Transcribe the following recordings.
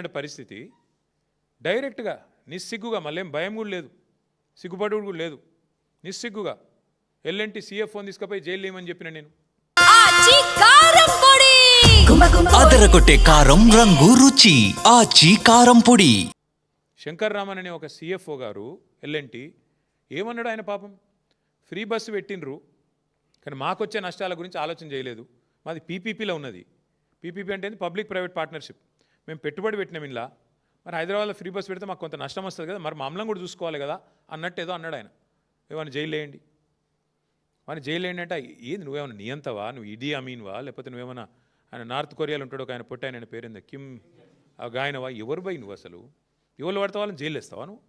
పరిస్థితి డైరెక్ట్గా నిస్సిగ్గుగా మళ్ళేం భయం కూడా లేదు. సిగ్గుపడు కూడా లేదు. నిస్సిగ్గుగా. ఎల్ఎన్టీ సీఎఫ్ ఫోన్ తీసుకుపోయి జైలు వేయమని చెప్పిన నేను. అదరగొట్టే కారం రంగు రుచి ఆచి కారం పొడి. శంకర్ రామన్ అనే ఒక సీఎఫ్ఓ గారు ఎల్ఎన్టీ ఏమన్నాడు ఆయన పాపం? ఫ్రీ బస్సు పెట్టినరు కానీ మాకొచ్చే నష్టాల గురించి ఆలోచన చేయలేదు. మాది పీపీపీలో ఉన్నది. పీపీపీ అంటే? Public private partnership. మేము పెట్టుబడి పెట్టినాం ఇలా మరి హైదరాబాద్లో ఫ్రీ బస్ పెడితే మాకు కొంత నష్టం వస్తుంది కదా మరి మమ్మల్ని కూడా చూసుకోవాలి కదా అన్నట్టు ఏదో అన్నాడు ఆయన. ఏమైనా జైలు వేయండి. వాడిని జైలు ఏంటంటే ఏంది నువ్వేమైనా నియంతవా? నువ్వు ఇడి అమీన్వా? లేకపోతే నువ్వేమైనా ఆయన నార్త్ కొరియాలో ఉంటాడు ఒక ఆయన పుట్టాయన ఆయన పేరుంది? కిమ్ ఆ గాయనవా ఎవరు పోయి నువ్వు అసలు? ఎవరు పడితే వాళ్ళని జైలు వేస్తావా నువ్వు?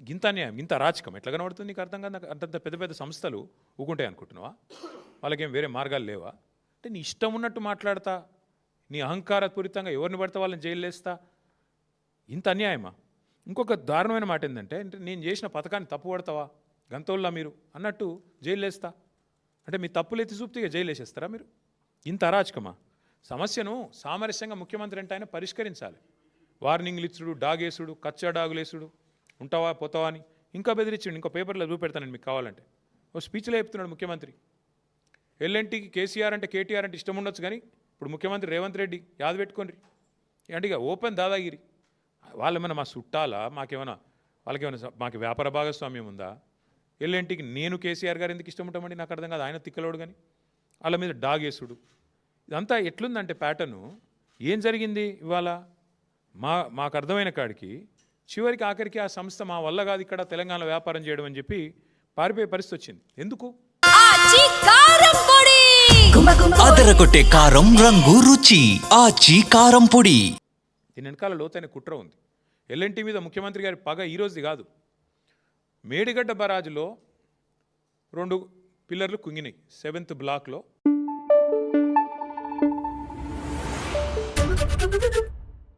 ఇంత అన్యాయం ఇంత అరాచకం ఎట్లా కనబడుతుంది నీకు అర్థం కాదు అంతంత పెద్ద పెద్ద సంస్థలు ఊకుంటాయి అనుకుంటున్నావా? వాళ్ళకేం వేరే మార్గాలు లేవా? అంటే నీ ఇష్టం ఉన్నట్టు మాట్లాడతా. నీ అహంకారపూరితంగా ఎవరిని పడితే వాళ్ళని జైలు వేస్తా ఇంత అన్యాయమా? ఇంకొక దారుణమైన మాట ఏంటంటే అంటే నేను చేసిన పథకాన్ని తప్పు పడతావా గంతవుల్లా మీరు. అన్నట్టు జైలు వేస్తా అంటే మీ తప్పులు ఎత్తి చూపితే జైలు వేసేస్తారా మీరు? ఇంత అరాచకమా? సమస్యను సామరస్యంగా ముఖ్యమంత్రి అంటే ఆయన పరిష్కరించాలి. వార్నింగ్లు ఇచ్చుడు డాగేసుడు కచ్చా డాగులేసుడు ఉంటావా పోతావా అని. ఇంకా బెదిరించుడు ఇంకో పేపర్లో చూపెడతాను మీకు కావాలంటే. ఓ స్పీచ్లో చెప్తున్నాడు ముఖ్యమంత్రి. ఎల్ఎన్టీకి కేసీఆర్ అంటే కేటీఆర్ అంటే ఇష్టం ఉండొచ్చు కానీ ఇప్పుడు ముఖ్యమంత్రి రేవంత్ రెడ్డి యాద పెట్టుకోండి. అంటే ఇక? ఓపెన్ దాదాగిరి. వాళ్ళేమైనా మా చుట్టాలా? మాకేమైనా వాళ్ళకేమైనా మాకు వ్యాపార భాగస్వామ్యం ఉందా? ఎల్ఎన్టీకి నేను కేసీఆర్ గారు ఎందుకు ఇష్టం ఉంటామండి? నాకు అర్థం కాదు. ఆయన తిక్కలోడు కానీ వాళ్ళ మీద డాగేసుడు ఇదంతా ఎట్లుందంటే ప్యాటర్ను ఏం జరిగింది ఇవాళ? మా మాకు అర్థమైన కాడికి చివరికి ఆఖరికి ఆ సంస్థ మా వల్ల కాదు ఇక్కడ తెలంగాణ వ్యాపారం చేయడం అని చెప్పి పారిపోయే పరిస్థితి వచ్చింది. ఎందుకు? అదరగొట్టే కారం రంగు రుచి ఆచి కారం పొడి. దీని వెనకాల లోతైన కుట్ర ఉంది. ఎల్ఎన్టీ మీద ముఖ్యమంత్రి గారి పగ ఈ కాదు. మేడిగడ్డ బరాజులో రెండు పిల్లర్లు కుంగినాయి. సెవెంత్ బ్లాక్లో.